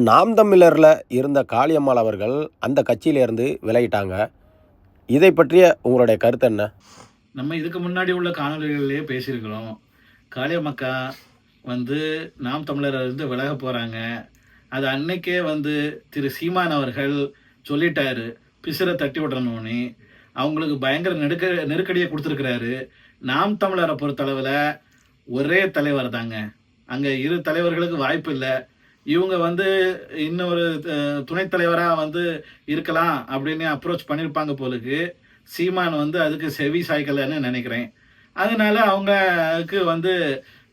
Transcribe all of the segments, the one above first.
நாம் தமிழரில் இருந்த காளியம்மாள் அவர்கள் அந்த கட்சியிலேருந்து விலகிட்டாங்க. இதை பற்றிய உங்களுடைய கருத்து என்ன? நம்ம இதுக்கு முன்னாடி உள்ள காணொலிகளிலே பேசியிருக்கிறோம். காளியம்மக்கா வந்து நாம் தமிழரிலிருந்து விலக போகிறாங்க அது அன்னைக்கே வந்து திரு சீமான் அவர்கள் சொல்லிட்டாரு. பிசிற தட்டி விடணும்னு. அவங்களுக்கு பயங்கர நெருக்க நெருக்கடியை கொடுத்துருக்கிறாரு. நாம் தமிழரை பொறுத்தளவில் ஒரே தலைவர் தாங்க அங்கே இரு தலைவர்களுக்கு வாய்ப்பு இல்லை. இவங்க வந்து இன்னொரு துணைத் தலைவராக வந்து இருக்கலாம் அப்படின்னு அப்ரோச் பண்ணியிருப்பாங்க போலுக்கு. சீமான் வந்து அதுக்கு செவி சாய்க்கலன்னு நினைக்கிறேன். அதனால அவங்களுக்கு வந்து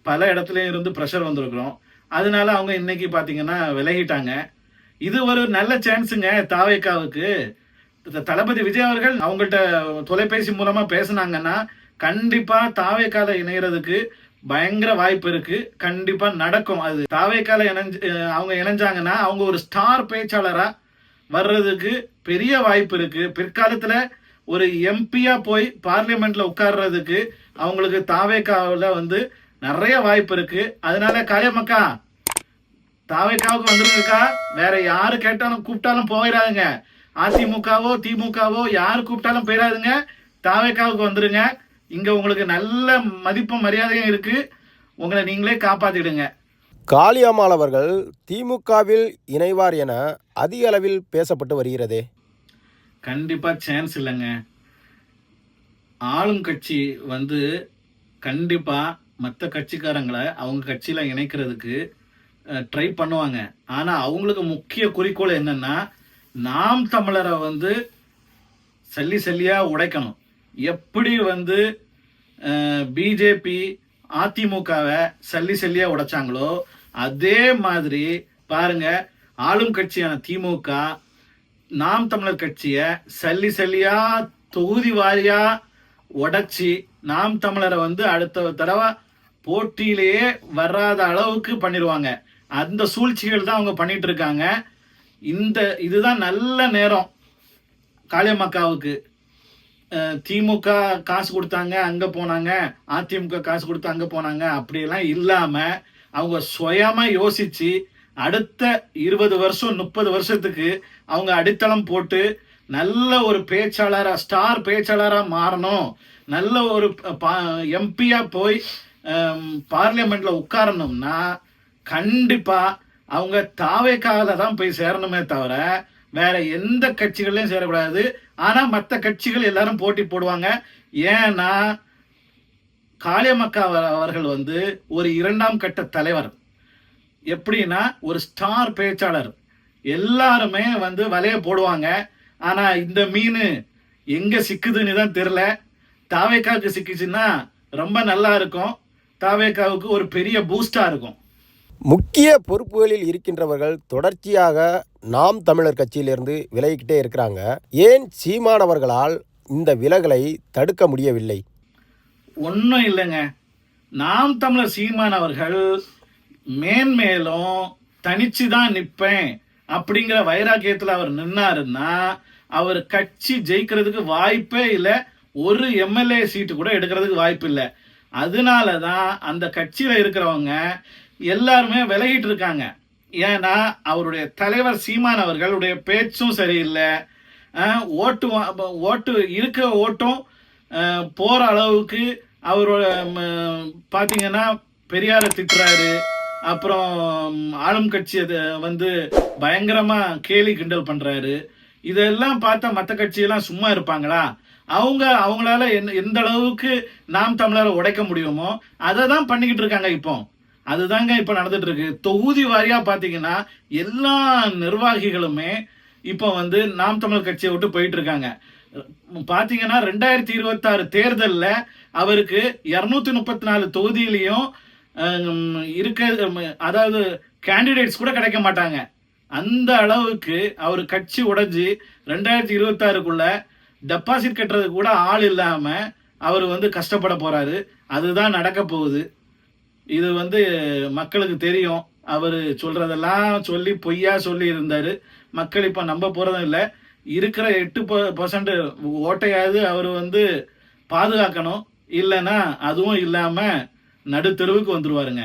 பல இடத்துலையும் இருந்து ப்ரெஷர் வந்திருக்கிறோம். அதனால அவங்க இன்னைக்கு பார்த்தீங்கன்னா விலகிட்டாங்க. இது ஒரு நல்ல சான்ஸுங்க தாவேக்காவுக்கு. தளபதி விஜய் அவர்கள் அவங்கள்ட்ட தொலைபேசி மூலமாக பேசுனாங்கன்னா கண்டிப்பாக தாவேக்கால இணைகிறதுக்கு பயங்கர வாய்ப்பு இருக்கு. கண்டிப்பா நடக்கும். அது தாவேக்கால இணைஞ்சு அவங்க இணைஞ்சாங்கன்னா அவங்க ஒரு ஸ்டார் பேச்சாளரா வர்றதுக்கு பெரிய வாய்ப்பு இருக்கு. பிற்காலத்துல ஒரு எம்பியா போய் பார்லிமெண்ட்ல உட்கார்றதுக்கு அவங்களுக்கு தாவேக்காவில் வந்து நிறைய வாய்ப்பு இருக்கு. அதனால காயமக்கா தாவேக்காவுக்கு வந்துருக்கா? வேற யாரு கேட்டாலும் கூப்பிட்டாலும் போயிடாதுங்க. அதிமுகவோ திமுகவோ யார் கூப்பிட்டாலும் போயிடாதுங்க. தாவேக்காவுக்கு வந்துருங்க. இங்க உங்களுக்கு நல்ல மதிப்பும் மரியாதையும் இருக்கு. உங்களை நீங்களே காப்பாத்திடுங்க. காளியம்மாள் அவர்கள் திமுகவில் இணைவார் என அதிக அளவில் பேசப்பட்டு வருகிறதே. கண்டிப்பா சான்ஸ் இல்லைங்க. ஆளும் கட்சி வந்து கண்டிப்பா மற்ற கட்சிக்காரங்களை அவங்க கட்சியில இணைக்கிறதுக்கு ட்ரை பண்ணுவாங்க. ஆனா அவங்களுக்கு முக்கிய குறிக்கோள் என்னன்னா நாம் தமிழரை வந்து சல்லி சல்லியா உடைக்கணும். எப்படி வந்து பிஜேபி அதிமுகவை சல்லி சல்லியா உடைச்சாங்களோ அதே மாதிரி பாருங்க ஆளும் கட்சியான திமுக நாம் தமிழர் கட்சியை சல்லி சல்லியா தொகுதி வாரியா உடைச்சி நாம் தமிழரை வந்து அடுத்த தடவை போட்டியிலேயே வராத அளவுக்கு பண்ணிடுவாங்க. அந்த சூழ்ச்சிகள் தான் அவங்க பண்ணிட்டு இருக்காங்க. இந்த இதுதான் நல்ல நேரம். காளியம்மாக்காவுக்கு திமுக காசு கொடுத்தாங்க அங்க போனாங்க. அதிமுக காசு கொடுத்து அங்க போனாங்க. அப்படியெல்லாம் இல்லாம அவங்க சுயமா யோசிச்சு அடுத்த இருபது வருஷம் முப்பது வருஷத்துக்கு அவங்க அடித்தளம் போட்டு நல்ல ஒரு பேச்சாளராக ஸ்டார் பேச்சாளராக மாறணும். நல்ல ஒரு எம்பியாக போய் பார்லிமெண்ட்டில் உட்காரணும்னா கண்டிப்பாக அவங்க தாவேக்காக தான் போய் சேரணுமே தவிர வேற எந்த கட்சிகள்லையும் சேரக்கூடாது. ஆனா மற்ற கட்சிகள் எல்லாரும் போட்டி போடுவாங்க. ஏன்னா காளியம்மக்கா அவர்கள் வந்து ஒரு இரண்டாம் கட்ட தலைவர். எப்படின்னா ஒரு ஸ்டார் பேச்சாளர். எல்லாருமே வந்து வலைய போடுவாங்க. ஆனா இந்த மீன் எங்க சிக்குதுன்னு தான் தெரில தாவேக்காவுக்கு சிக்கிச்சுன்னா ரொம்ப நல்லா இருக்கும். தாவேக்காவுக்கு ஒரு பெரிய பூஸ்டா இருக்கும். முக்கிய பொறுப்புகளில் இருக்கின்றவர்கள் தொடர்ச்சியாக நாம் தமிழர் கட்சியிலிருந்து விலகிக்கிட்டே இருக்கிறாங்க. ஏன் சீமானவர்களால் இந்த விலகலை தடுக்க முடியவில்லை? ஒன்றும் இல்லைங்க. நாம் தமிழர் சீமான் அவர்கள் மேன்மேலும் தனிச்சு தான் நிற்பேன் அப்படிங்கிற வைராக்கியத்தில் அவர் நின்னாருன்னா அவர் கட்சி ஜெயிக்கிறதுக்கு வாய்ப்பே இல்லை. ஒரு எம்எல்ஏ சீட்டு கூட எடுக்கிறதுக்கு வாய்ப்பு இல்லை. அதனால தான் அந்த கட்சியில் இருக்கிறவங்க எல்லாருமே விலகிட்டு இருக்காங்க. ஏன்னா அவருடைய தலைவர் சீமான் அவர்களுடைய பேச்சும் சரியில்லை. ஓட்டு வா- ஓட்டு இருக்க ஓட்டும் போகிற அளவுக்கு அவரோட பார்த்தீங்கன்னா பெரியாரை திட்டுறாரு. அப்புறம் ஆளும் கட்சி வந்து பயங்கரமாக கேலி கிண்டல் பண்ணுறாரு இதெல்லாம் பார்த்தா மற்ற கட்சியெல்லாம் சும்மா இருப்பாங்களா? அவங்க அவங்களால எந்த அளவுக்கு நாம் தமிழரை உடைக்க முடியுமோ அதை தான் பண்ணிக்கிட்டு இருக்காங்க இப்போ. அதுதாங்க இப்ப நடந்துட்டு இருக்கு தொகுதி வாரியா பாத்தீங்கன்னா எல்லா நிர்வாகிகளுமே இப்போ வந்து நாம் தமிழ் கட்சியை விட்டு போயிட்டு இருக்காங்க பாத்தீங்கன்னா ரெண்டாயிரத்தி இருபத்தி ஆறு அவருக்கு இரநூத்தி முப்பத்தி நாலு தொகுதியிலையும் இருக்க அதாவது கேண்டிடேட்ஸ் கூட கிடைக்க மாட்டாங்க. அந்த அளவுக்கு அவர் கட்சி உடைஞ்சு ரெண்டாயிரத்தி இருபத்தி ஆறுக்குள்ள டெபாசிட் கட்டுறதுக்கு கூட ஆள் இல்லாம அவர் வந்து கஷ்டப்பட போறாரு. அதுதான் நடக்க போகுது. இது வந்து மக்களுக்கு தெரியும். அவர் சொல்றதெல்லாம் சொல்லி பொய்யா சொல்லி இருந்தாரு மக்கள் இப்போ நம்ப போறதும் இல்லை. இருக்கிற எட்டு பர்சன்ட் ஓட்டையாவது அவர் வந்து பாதுகாக்கணும். இல்லைன்னா அதுவும் இல்லாம நடுத்தெருவுக்கு வந்துருவாருங்க.